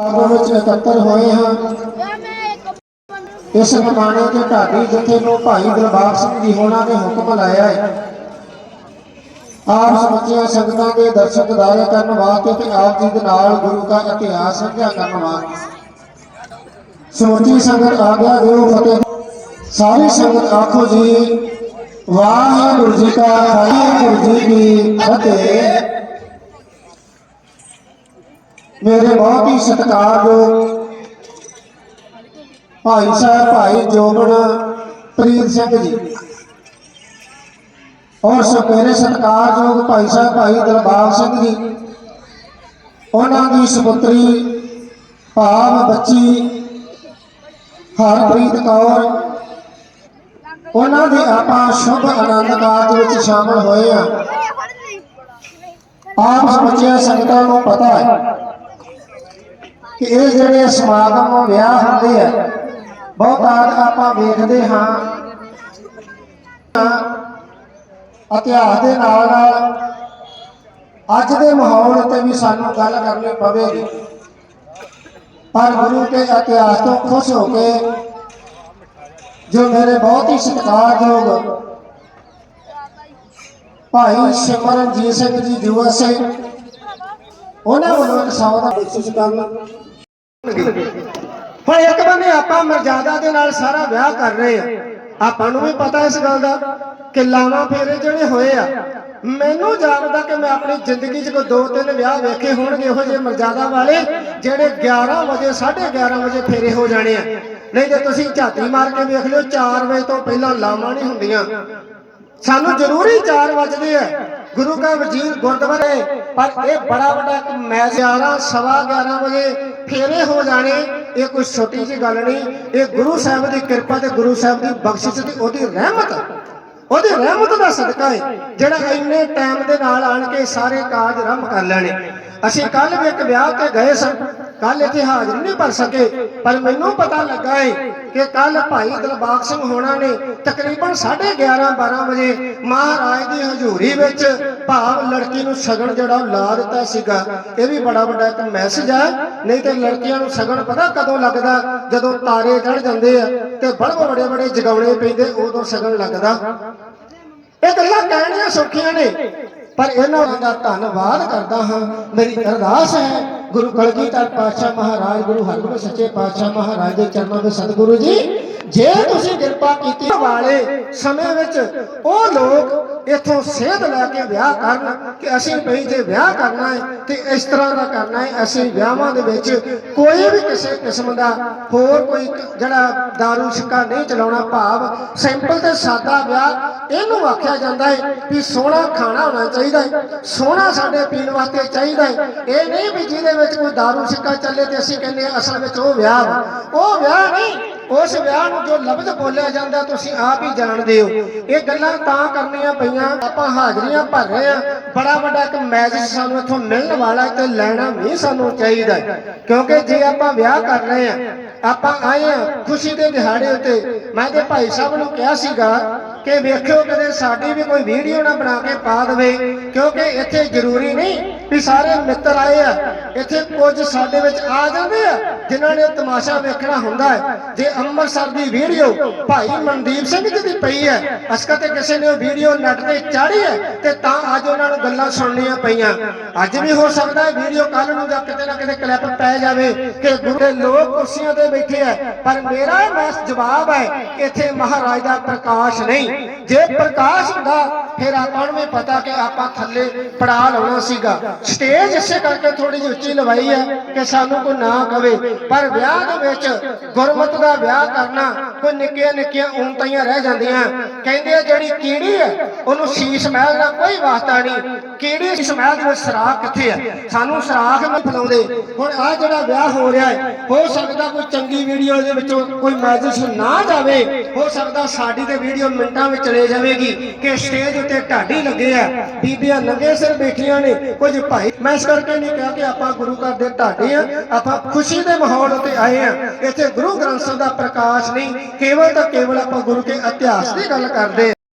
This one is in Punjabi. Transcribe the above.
ਪੰਜਾਬ ਵਿੱਚ ਇਕੱਤਰ ਹੋਏ ਹਾਂ। ਇਸ ਨਿਮਾਣੇ ਦੇ ਢਾਡੀ ਜਿੱਥੇ ਨੂੰ ਭਾਈ ਦਿਲਬਾਗ ਸਿੰਘ ਜੀ ਹੋਣਾ ਨੇ ਹੁਕਮ ਲਾਇਆ ਹੈ। ਆਪ ਸਮੁੱਚੀਆਂ ਸੰਗਤਾਂ ਦੇ ਦਰਸ਼ਨ ਦਿਦਾਰੇ ਕਰਨ ਵਾਸਤੇ ਤੇ ਆਪ ਜੀ ਦੇ ਨਾਲ ਗੁਰੂ ਦਾ ਇਤਿਹਾਸ ਸਾਂਝਾ ਕਰਨ ਵਾਸਤੇ। ਸਮੁੱਚੀ ਸੰਗਤ ਆ ਗਿਆ ਦਿਓ ਫਤਿਹ। ਸਾਰੀ ਸੰਗਤ ਆਖੋ ਜੀ, ਵਾਹਿਗੁਰੂ ਜੀ ਕਾ ਵਾਹਿਗੁਰੂ ਜੀ ਕੀ ਫਤਿਹ। ਮੇਰੇ ਬਹੁਤ ਹੀ ਸਤਿਕਾਰਯੋਗ ਭਾਈ ਸਾਹਿਬ, ਭਾਈ ਜੋਬਨ, ਪ੍ਰੀਤ ਸਿੰਘ ਜੀ। ਔਰ ਸੁਪੇਰੇ ਸਤਿਕਾਰਯੋਗ ਭਾਈ ਸਾਹਿਬ, ਭਾਈ ਦਿਲਬਾਗ ਸਿੰਘ ਜੀ। ਉਹਨਾਂ ਦੀ ਸੁਪੁੱਤਰੀ, ਭਾਵ ਬੱਚੀ, ਹਰਪ੍ਰੀਤ ਕੌਰ। ਉਹਨਾਂ ਦੇ ਆਪਾਂ ਸ਼ੁਭ ਆਨੰਦ ਕਾਰਜ ਵਿੱਚ ਸ਼ਾਮਲ ਹੋਏ ਆ ਆਪ ਸਮੁੱਚੀਆਂ ਸੰਗਤਾਂ ਨੂੰ ਪਤਾ ਹੈ ਕਿ ਇਹ ਜਿਹੜੇ ਸਮਾਗਮ ਵਿਆਹ ਹੁੰਦੇ ਆ ਬਹੁਤਾਤ ਆਪਾਂ ਵੇਖਦੇ ਹਾਂ। ਇਤਿਹਾਸ ਦੇ ਨਾਲ ਨਾਲ ਅੱਜ ਦੇ ਮਾਹੌਲ ਤੇ ਵੀ ਸਾਨੂੰ ਗੱਲ ਕਰਨੀ ਪਵੇਗੀ। ਪਰ ਗੁਰੂ ਕੇ ਇਤਿਹਾਸ ਤੋਂ ਖੁਸ਼ ਹੋ ਕੇ ਜੋ ਮੇਰੇ ਬਹੁਤ ਹੀ ਸਤਿਕਾਰਯੋਗ ਭਾਈ ਸਿਮਰਨਜੀਤ ਸਿੰਘ ਜੀ ਦਿਵਸੇ ਉਹਨਾਂ ਵੱਲੋਂ ਇੱਕ ਦਾ ਬਖਸ਼ਿਸ਼ ਕਰਨ। ਹੁਣ ਇੱਕ ਬੰਨੇ ਆਪਾਂ ਮਰਜ਼ਾਦਾ ਦੇ ਨਾਲ ਸਾਰਾ ਵਿਆਹ ਕਰ ਰਹੇ ਆ। ਆਪਾਂ ਨੂੰ ਵੀ ਪਤਾ ਇਸ ਗੱਲ ਦਾ ਕਿ ਲਾਵਾਂ ਫੇਰੇ ਜਿਹੜੇ ਹੋਏ ਆ, ਮੈਨੂੰ ਜਾਪਦਾ ਕਿ ਮੈਂ ਆਪਣੀ ਜ਼ਿੰਦਗੀ 'ਚ ਕੋਈ ਦੋ ਤਿੰਨ ਵਿਆਹ ਵੇਖੇ ਹੋਣਗੇ ਇਹੋ ਜਿਹੇ ਮਰਜ਼ਾਦਾ ਵਾਲੇ, ਜਿਹੜੇ 11 ਵਜੇ 11:30 ਵਜੇ ਫੇਰੇ ਹੋ ਜਾਣੇ ਆ। ਨਹੀਂ ਜੇ ਤੁਸੀਂ ਝਾਤੀ ਮਾਰ ਕੇ ਵੇਖ ਲਿਓ 4 ਵਜੇ ਤੋਂ ਪਹਿਲਾਂ ਲਾਵਾਂ ਨਹੀਂ ਹੁੰਦੀਆਂ। ਸਾਨੂੰ ਜ਼ਰੂਰੀ 4 ਵਜਦੇ ਆ। ਗੁਰੂ ਕਾ ਵਜ਼ੀਰ ਗੁਰਦੁਆਰੇ, ਪਰ ਇਹ ਬੜਾ ਵੱਡਾ ਇੱਕ ਮੈਚ 11 ਸਵਾ 11 ਵਜੇ ਫੇਰੇ ਹੋ ਜਾਣੇ, ਇਹ ਕੋਈ ਛੋਟੀ ਜੀ ਗੱਲ ਨਹੀਂ। ਇਹ ਗੁਰੂ ਸਾਹਿਬ ਦੀ ਕਿਰਪਾ ਤੇ ਗੁਰੂ ਸਾਹਿਬ ਦੀ ਬਖਸ਼ਿਸ਼ ਤੇ ਉਹਦੀ ਰਹਿਮਤ ਉਹਦੀ ਰਹਿਮਤ ਦਾ ਸਦਕਾ ਹੈ ਜਿਹੜਾ ਇੰਨੇ ਟਾਈਮ ਦੇ ਨਾਲ ਆਣ ਕੇ ਸਾਰੇ ਕਾਜ ਆਰੰਭ ਕਰ ਲੈਣੇ। ਅਸੀਂ ਕੱਲ ਵੀ ਇੱਕ ਵਿਆਹ ਤੇ ਗਏ ਸਾਂ। ਕੱਲ ਇੱਥੇ ਹਾਜ਼ਰੀ ਨਹੀਂ ਭਰ ਸਕੇ, ਪਰ ਮੈਨੂੰ ਪਤਾ ਲੱਗਾ ਏ ਕਿ ਕੱਲ ਭਾਈ ਦਿਲਬਾਗ ਸਿੰਘ ਹੋਣਾ ਨੇ ਤਕਰੀਬਨ 11:30 12 ਵਜੇ ਮਹਾਰਾਜ ਦੀ ਹਜ਼ੂਰੀ ਵਿੱਚ ਭਾਵ ਲੜਕੀ ਨੂੰ ਸ਼ਗਨ ਜਿਹੜਾ ਲਾ ਦਿੱਤਾ ਸੀਗਾ। ਇਹ ਵੀ ਬੜਾ ਵੱਡਾ ਇੱਕ ਮੈਸੇਜ ਹੈ ਨਹੀਂ ਤੇ ਲੜਕੀਆਂ ਨੂੰ ਸ਼ਗਨ ਪਤਾ ਕਦੋਂ ਲੱਗਦਾ? ਜਦੋਂ ਤਾਰੇ ਚੜ ਜਾਂਦੇ ਆ ਤੇ ਬੜੇ ਬੜੇ ਬੜੇ ਜਗਾਉਣੇ ਪੈਂਦੇ, ਉਦੋਂ ਸ਼ਗਨ ਲੱਗਦਾ। ਇਹ ਗੱਲਾਂ ਕਹਿਣੀਆਂ ਸੌਖੀਆਂ ਨੇ, ਪਰ ਇਹਨਾਂ ਦਾ ਧੰਨਵਾਦ ਕਰਦਾ ਹਾਂ। ਮੇਰੀ ਅਰਦਾਸ ਹੈ ਗੁਰੂ ਕਲਗੀਧਰ ਪਾਤਸ਼ਾਹ ਮਹਾਰਾਜ ਗੁਰੂ ਹਰਗੋਬਿੰਦ ਸੱਚੇ ਪਾਤਸ਼ਾਹ ਮਹਾਰਾਜ ਦੇ ਚਰਨਾਂ ਦੇ ਸਤਿਗੁਰੂ ਜੀ ਜੇ ਤੁਸੀਂ ਕਿਰਪਾ ਕੀਤੀ ਵਾਲੇ ਸਮੇਂ ਵਿੱਚ ਉਹ ਲੋਕ ਇਥੋਂ ਸੇਧ ਲੈ ਕੇ ਵਿਆਹ ਕਰਨ ਕਿ ਅਸੀਂ ਭਈ ਜੇ ਵਿਆਹ ਕਰਨਾ ਹੈ ਤੇ ਇਸ ਤਰ੍ਹਾਂ ਦਾ ਕਰਨਾ ਹੈ ਅਸੀਂ ਵਿਆਹਾਂ ਦੇ ਵਿੱਚ ਕੋਈ ਵੀ ਕਿਸੇ ਕਿਸਮ ਦਾ ਹੋਰ ਕੋਈ ਜਿਹੜਾ दारू ਸ਼ਿਕਾ ਨਹੀਂ ਚਲਾਉਣਾ ਭਾਵ ਸਿੰਪਲ ਤੇ ਸਾਦਾ ਵਿਆਹ ਇਹਨੂੰ ਆਖਿਆ ਜਾਂਦਾ ਹੈ ਵੀ ਸੋਹਣਾ ਖਾਣਾ ਹੋਣਾ ਚਾਹੀਦਾ ਹੈ ਸੋਹਣਾ ਸਾਡੇ ਪੀਣ ਵਾਸਤੇ ਚਾਹੀਦਾ ਹੈ ਇਹ ਨਹੀਂ ਵੀ ਜਿਹਦੇ ਵਿੱਚ ਕੋਈ दारू ਸ਼ਿਕਾ ਚੱਲੇ ਤੇ ਅਸੀਂ ਕਹਿੰਦੇ ਹਾਂ ਅਸਲ ਵਿੱਚ ਉਹ ਵਿਆਹ ਵਾ। ਉਹ ਵਿਆਹ ਨਹੀਂ ਉਸ ਵਿਆਹ ਨੂੰ ਜੋ ਲਫ਼ਜ਼ ਬੋਲਿਆ ਜਾਂਦਾ ਤੁਸੀਂ ਆਪ ਹੀ ਜਾਣਦੇ ਹੋ। ਇਹ ਗੱਲਾਂ ਤਾਂ ਕਰਨੀਆਂ ਪਈਆਂ, ਆਪਾਂ ਹਾਜ਼ਰੀਆਂ ਭਰ ਰਹੇ ਆ ਬੜਾ ਵੱਡਾ ਇੱਕ ਮੈਸੇਜ ਸਾਨੂੰ ਇੱਥੋਂ ਮਿਲਣ ਵਾਲਾ ਤੇ ਲੈਣਾ ਵੀ ਸਾਨੂੰ ਚਾਹੀਦਾ ਕਿਉਂਕਿ ਜੇ ਆਪਾਂ ਵਿਆਹ ਕਰ ਰਹੇ ਆ ਆਪਾਂ ਆਏ ਆ ਖੁਸ਼ੀ ਦੇ ਦਿਹਾੜੇ ਉੱਤੇ। ਮੈਂ ਤੇ ਭਾਈ ਸਾਹਿਬ ਨੂੰ ਕਿਹਾ ਸੀਗਾ ਕਿ ਵੇਖਿਓ ਕਦੇ ਸਾਡੀ ਵੀ ਕੋਈ ਵੀਡੀਓ ਨਾ ਬਣਾ ਕੇ ਪਾ ਦੇਵੇ, ਕਿਉਂਕਿ ਇੱਥੇ ਜ਼ਰੂਰੀ ਨਹੀਂ ਵੀ ਸਾਰੇ ਮਿੱਤਰ ਆਏ ਆ। ਇੱਥੇ ਕੁਝ ਸਾਡੇ ਵਿੱਚ ਆ ਜਾਂਦੇ ਆ, ਜਿਨ੍ਹਾਂ ਨੇ ਤਮਾਸ਼ਾ ਵੇਖਣਾ ਹੁੰਦਾ ਹੈ। ਜੇ ਅੰਮ੍ਰਿਤਸਰ ਦੀ ਵੀਡੀਓ ਭਾਈ ਮਨਦੀਪ ਸਿੰਘ ਜੀ ਦੀ ਪਈ ਹੈ। ਅਸਕਾ ਤੇ ਕਿਸੇ ਨੇ ਉਹ ਵੀਡੀਓ ਨੈਟ ਤੇ ਚਾੜੀ ਹੈ ਤੇ ਤਾਂ ਅੱਜ ਉਹਨਾਂ ਨੂੰ ਗੱਲਾਂ ਸੁਣਨੀਆਂ ਪਈਆਂ। ਅੱਜ ਵੀ ਹੋ ਸਕਦਾ ਹੈ ਵੀਡੀਓ ਕੱਲ ਨੂੰ ਜਾਂ ਕਿਤੇ ਨਾ ਕਿਤੇ ਕਲਿੱਪ ਪੈ ਜਾਵੇ ਕਿ ਗੁਰੂ ਲੋਕ ਕੁਰਸੀਆਂ ਤੇ ਬੈਠੇ ਆ ਪਰ ਮੇਰਾ ਮੈਸ ਜਵਾਬ ਹੈ ਕਿ ਇੱਥੇ ਮਹਾਰਾਜ ਦਾ ਪ੍ਰਕਾਸ਼ ਨਹੀਂ। ਜੇ ਪ੍ਰਕਾਸ਼ ਹੁੰਦਾ, ਫਿਰ ਆਪਾਂ ਨੂੰ ਵੀ ਪਤਾ ਕਿ ਆਪਾਂ ਥੱਲੇ ਪੜਾ ਲਾਉਣਾ ਸੀਗਾ। ਸਟੇਜ ਇਸੇ ਕਰਕੇ ਥੋੜੀ ਜਿਹੀ ਉੱਚੀ ਲਵਾਈ ਹੈ ਕਿ ਸਾਨੂੰ ਕੋਈ ਨਾ ਕਵੇ। ਪਰ ਵਿਆਹ ਦੇ ਵਿੱਚ ਗੁਰਮਤ ਦਾ ਵਿਆਹ ਕਰਨਾ, ਕੋਈ ਨਿੱਕੀਆਂ ਨਿੱਕੀਆਂ ਊਂਤਾਈਆਂ ਰਹਿ ਜਾਂਦੀਆਂ। ਕਹਿੰਦੇ ਆ, ਜਿਹੜੀ ਕੀੜੀ ਹੈ ਉਹਨੂੰ ਸ਼ੀਸ਼ ਮਹਿਲ ਦਾ ਕੋਈ ਵਾਸਤਾ ਨਹੀਂ। ਕੀੜੀ ਸ਼ੀਸ਼ ਮਹਿਲ ਦੇ ਸਰਾਖ ਕਿੱਥੇ ਹੈ ਸਾਨੂੰ ਸਰਾਖ ਨਹੀਂ ਫਲਾਉਂਦੇ। ਹੁਣ ਆ ਜਿਹੜਾ ਵਿਆਹ ਹੋ ਰਿਹਾ ਹੈ, ਹੋ ਸਕਦਾ ਕੋਈ ਚੰਗੀ ਵੀਡੀਓ ਦੇ ਵਿੱਚੋਂ ਕੋਈ ਮੈਸੇਜ ਨਾ ਜਾਵੇ। ਹੋ ਸਕਦਾ ਸਾਡੀ ਤੇ ਵੀਡੀਓ ਮਿੰਟਾਂ ਵਿੱਚ ਚਲੇ ਜਾਵੇਗੀ ਕਿ ਸਟੇਜ ਉੱਤੇ ਢਾਡੀ ਲੱਗੇ ਆ। ਬੀਬੀਆਂ ਨੰਗੇ ਸਿਰ ਬੈਠੀਆਂ ਨੇ, ਕੁਝ ਭਾਈ। ਮੈਂ ਇਸ ਕਰਕੇ ਨਹੀਂ ਕਿਹਾ ਕਿ ਆਪਾਂ ਗੁਰੂ ਘਰ ਦੇ ਢਾਡੀ ਆ, ਆਪਾਂ ਖੁਸ਼ੀ ਦੇ ਮਾਹੌਲ ਉੱਤੇ ਆਏ ਆ। ਇੱਥੇ ਗੁਰੂ ਗ੍ਰੰਥ ਸਾਹਿਬ ਦਾ ਪ੍ਰਕਾਸ਼ ਨਹੀਂ, ਕੇਵਲ ਤਾਂ ਕੇਵਲ ਆਪਾਂ ਗੁਰੂ ਕੇ ਇਤਿਹਾਸ ਦੀ ਗੱਲ ਕਰਦੇ